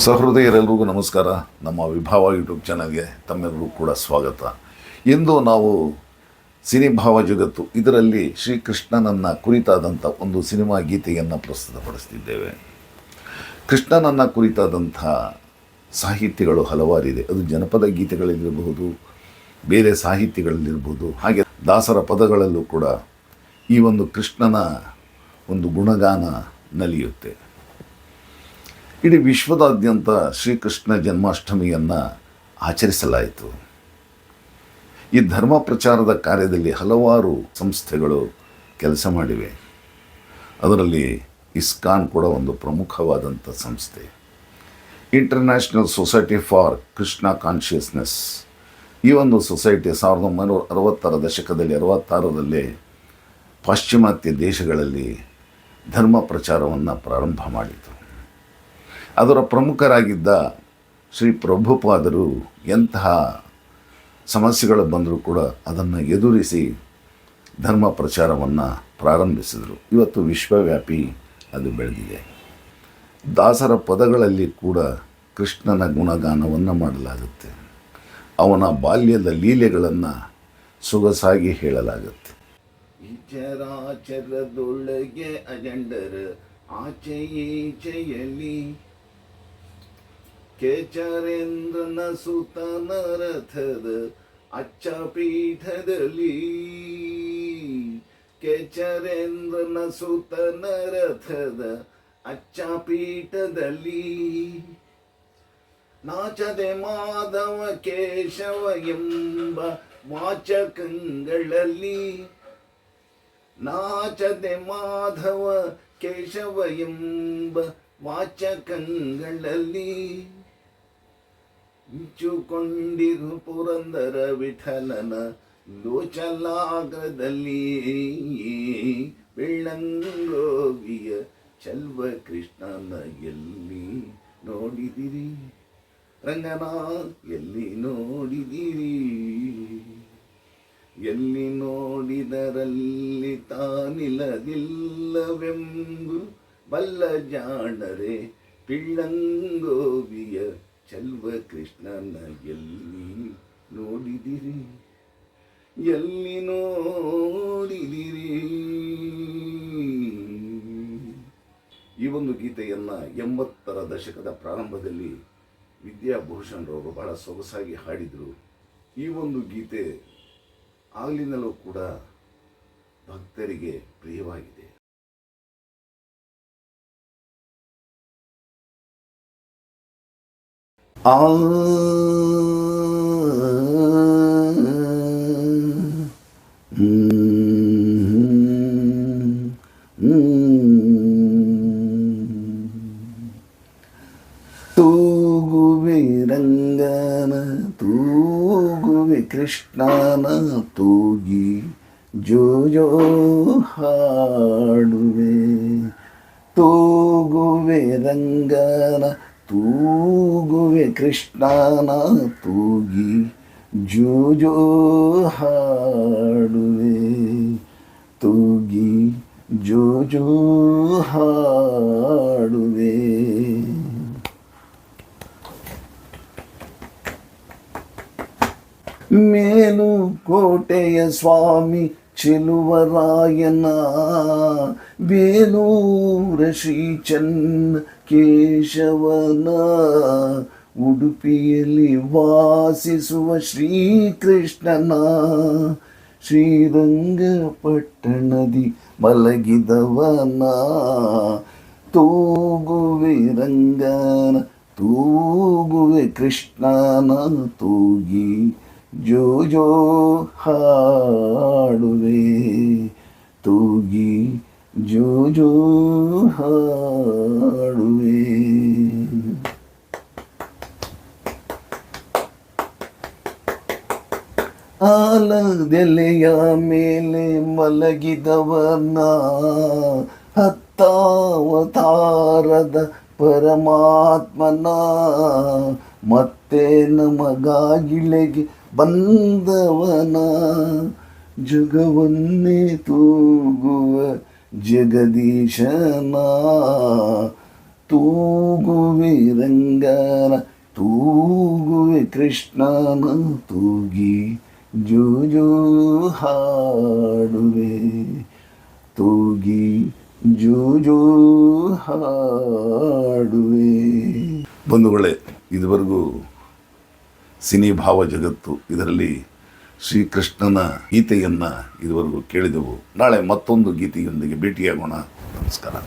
ಸಹೃದಯರೆಲ್ಲರಿಗೂ ನಮಸ್ಕಾರ. ನಮ್ಮ ವಿಭಾವ ಯೂಟ್ಯೂಬ್ ಚಾನಲ್ಗೆ ತಮ್ಮೆಲ್ಲರಿಗೂ ಕೂಡ ಸ್ವಾಗತ. ಇಂದು ನಾವು ಸಿನಿಭಾವ ಜಗತ್ತು, ಇದರಲ್ಲಿ ಶ್ರೀಕೃಷ್ಣನನ್ನು ಕುರಿತಾದಂಥ ಒಂದು ಸಿನಿಮಾ ಗೀತೆಯನ್ನು ಪ್ರಸ್ತುತಪಡಿಸ್ತಿದ್ದೇವೆ. ಕೃಷ್ಣನನ್ನು ಕುರಿತಾದಂಥ ಸಾಹಿತ್ಯಗಳು ಹಲವಾರಿದೆ. ಅದು ಜನಪದ ಗೀತೆಗಳಲ್ಲಿರಬಹುದು, ಬೇರೆ ಸಾಹಿತ್ಯಗಳಲ್ಲಿರ್ಬೋದು ಹಾಗೆ ದಾಸರ ಪದಗಳಲ್ಲೂ ಕೂಡ ಈ ಒಂದು ಕೃಷ್ಣನ ಒಂದು ಗುಣಗಾನ ನಲಿಯುತ್ತೆ. ಇಡೀ ವಿಶ್ವದಾದ್ಯಂತ ಶ್ರೀಕೃಷ್ಣ ಜನ್ಮಾಷ್ಟಮಿಯನ್ನು ಆಚರಿಸಲಾಯಿತು. ಈ ಧರ್ಮ ಪ್ರಚಾರದ ಕಾರ್ಯದಲ್ಲಿ ಹಲವಾರು ಸಂಸ್ಥೆಗಳು ಕೆಲಸ ಮಾಡಿವೆ. ಅದರಲ್ಲಿ ಇಸ್ಕಾನ್ ಕೂಡ ಒಂದು ಪ್ರಮುಖವಾದಂಥ ಸಂಸ್ಥೆ. International society for Krishna consciousness ಈ ಒಂದು ಸೊಸೈಟಿ ಸಾವಿರದ ಒಂಬೈನೂರ ಅರವತ್ತರ ದಶಕದಲ್ಲಿ, ಅರವತ್ತಾರರಲ್ಲಿ ಪಾಶ್ಚಿಮಾತ್ಯ ದೇಶಗಳಲ್ಲಿ ಧರ್ಮ ಪ್ರಚಾರವನ್ನು ಪ್ರಾರಂಭ ಮಾಡಿತು. ಅದರ ಪ್ರಮುಖರಾಗಿದ್ದ ಶ್ರೀ ಪ್ರಭುಪಾದರು ಎಂತಹ ಸಮಸ್ಯೆಗಳು ಬಂದರೂ ಕೂಡ ಅದನ್ನು ಎದುರಿಸಿ ಧರ್ಮ ಪ್ರಚಾರವನ್ನು ಪ್ರಾರಂಭಿಸಿದರು. ಇವತ್ತು ವಿಶ್ವವ್ಯಾಪಿ ಅದು ಬೆಳೆದಿದೆ. ದಾಸರ ಪದಗಳಲ್ಲಿ ಕೂಡ ಕೃಷ್ಣನ ಗುಣಗಾನವನ್ನು ಮಾಡಲಾಗುತ್ತೆ. ಅವನ ಬಾಲ್ಯದ ಲೀಲೆಗಳನ್ನು ಸೊಗಸಾಗಿ ಹೇಳಲಾಗುತ್ತೆ. ಚರಾಚರದೊಳಗೆ ಅಜಂಡರ ಆಚೆ ಈಚೆಯಲ್ಲಿ ಕೇಚರೇಂದ್ರನ ಸುತನ ರಥದ ಅಚ್ಚ ಪೀಠದಲ್ಲಿ ಕೇಚರೇಂದ್ರನ ಸುತನ ರಥದ ಅಚ್ಚ ಪೀಠದಲ್ಲಿ ನಾಚದೆ ಮಾಧವ ಕೇಶವ ಎಂಬ ವಾಚಕಗಳಲ್ಲಿ. ನಾಚದೆ ಮಾಧವ ಕೇಶವ ಎಂಬ ವಾಚಕಗಳಲ್ಲಿ. ಮಿಂಚುಕೊಂಡಿರು ಪುರಂದರ ವಿಠಲನ ಲೋಚಲಾಗದಲ್ಲಿ ಬೆಳ್ಳಂಗೋವಿಯ ಚಲ್ವ ಕೃಷ್ಣನ ಎಲ್ಲಿ ನೋಡಿದಿರಿ? ರಂಗನ ಎಲ್ಲಿ ನೋಡಿದಿರಿ? ಎಲ್ಲಿ ನೋಡಿದರಲ್ಲಿ ತಾನಿಲ್ಲದಿಲ್ಲವೆಂಬು ಬಲ್ಲ ಜಾಣರೆ. ಪಿಳ್ಳಂಗೋವಿಯ ಚಲ್ವ ಕೃಷ್ಣನ ಎಲ್ಲಿ ನೋಡಿದಿರಿ? ಎಲ್ಲಿ ನೋಡಿದಿರಿ? ಈ ಒಂದು ಗೀತೆಯನ್ನು ಎಂಬತ್ತರ ದಶಕದ ಪ್ರಾರಂಭದಲ್ಲಿ ವಿದ್ಯಾಭೂಷಣರವರು ಬಹಳ ಸೊಗಸಾಗಿ ಹಾಡಿದರು. ಈ ಒಂದು ಗೀತೆ ಆಗಲಿನಲ್ಲೂ ಕೂಡ ಭಕ್ತರಿಗೆ ಪ್ರಿಯವಾಗಿದೆ. ಆ ತೂಗುವೆ ರಂಗನ ತೂಗುವೆ ಕೃಷ್ಣನ ತೂಗಿ ಜೋ ಜೋ ಹಾಡುವೆ ತೂಗುವೆ ರಂಗನ ತೂಗುವೆ ಕೃಷ್ಣನ ತೂಗಿ ಜೋ ಜೋ ಹಾಡುವೆ ತೂಗಿ ಜೋ ಜೋ ಹಾಡುವೆ ಮೇಲು ಕೋಟೆಯ ಸ್ವಾಮಿ ಚೆಲುವರಾಯನ ಬೇಲೂರ ಶ್ರೀಚನ್ನ ಕೇಶವನ ಉಡುಪಿಯಲ್ಲಿ ವಾಸಿಸುವ ಶ್ರೀಕೃಷ್ಣನ ಶ್ರೀರಂಗಪಟ್ಟಣದಿ ಮಲಗಿದವನ ತೂಗುವೆ ರಂಗನ, ತೂಗುವೆ ಕೃಷ್ಣನ ತೂಗಿ ಜೋ ಜೋ ಹಾಡುವೆ, ತೂಗಿ ಜೋ ಜೋ ಹಾಡುವೆ ಆಲದೆಲೆಯ ಮೇಲೆ ಮಲಗಿದವನ ಹತ್ತಾವತಾರದ ಪರಮಾತ್ಮನ ಮತ್ತೆ ನಮಗಾಗಿಳೆಗೆ ಬಂದವನ ಜಗವನ್ನೇ ತೂಗುವ ಜಗದೀಶನ ತೂಗುವೆ ರಂಗನ ತೂಗುವೆ ಕೃಷ್ಣನ ತೂಗಿ ಜೋ ಹಾಡುವೆ. ತೂಗಿ ಜೋ ಹಾಡುವೆ. ಬಂಧುಗಳೇ, ಇದುವರೆಗೂ ಸಿನಿ ಭಾವ ಜಗತ್ತು ಇದರಲ್ಲಿ ಶ್ರೀಕೃಷ್ಣನ ಗೀತೆಯನ್ನು ಇದುವರೆಗೂ ಕೇಳಿದೆವು. ನಾಳೆ ಮತ್ತೊಂದು ಗೀತೆಯೊಂದಿಗೆ ಭೇಟಿಯಾಗೋಣ. ನಮಸ್ಕಾರ.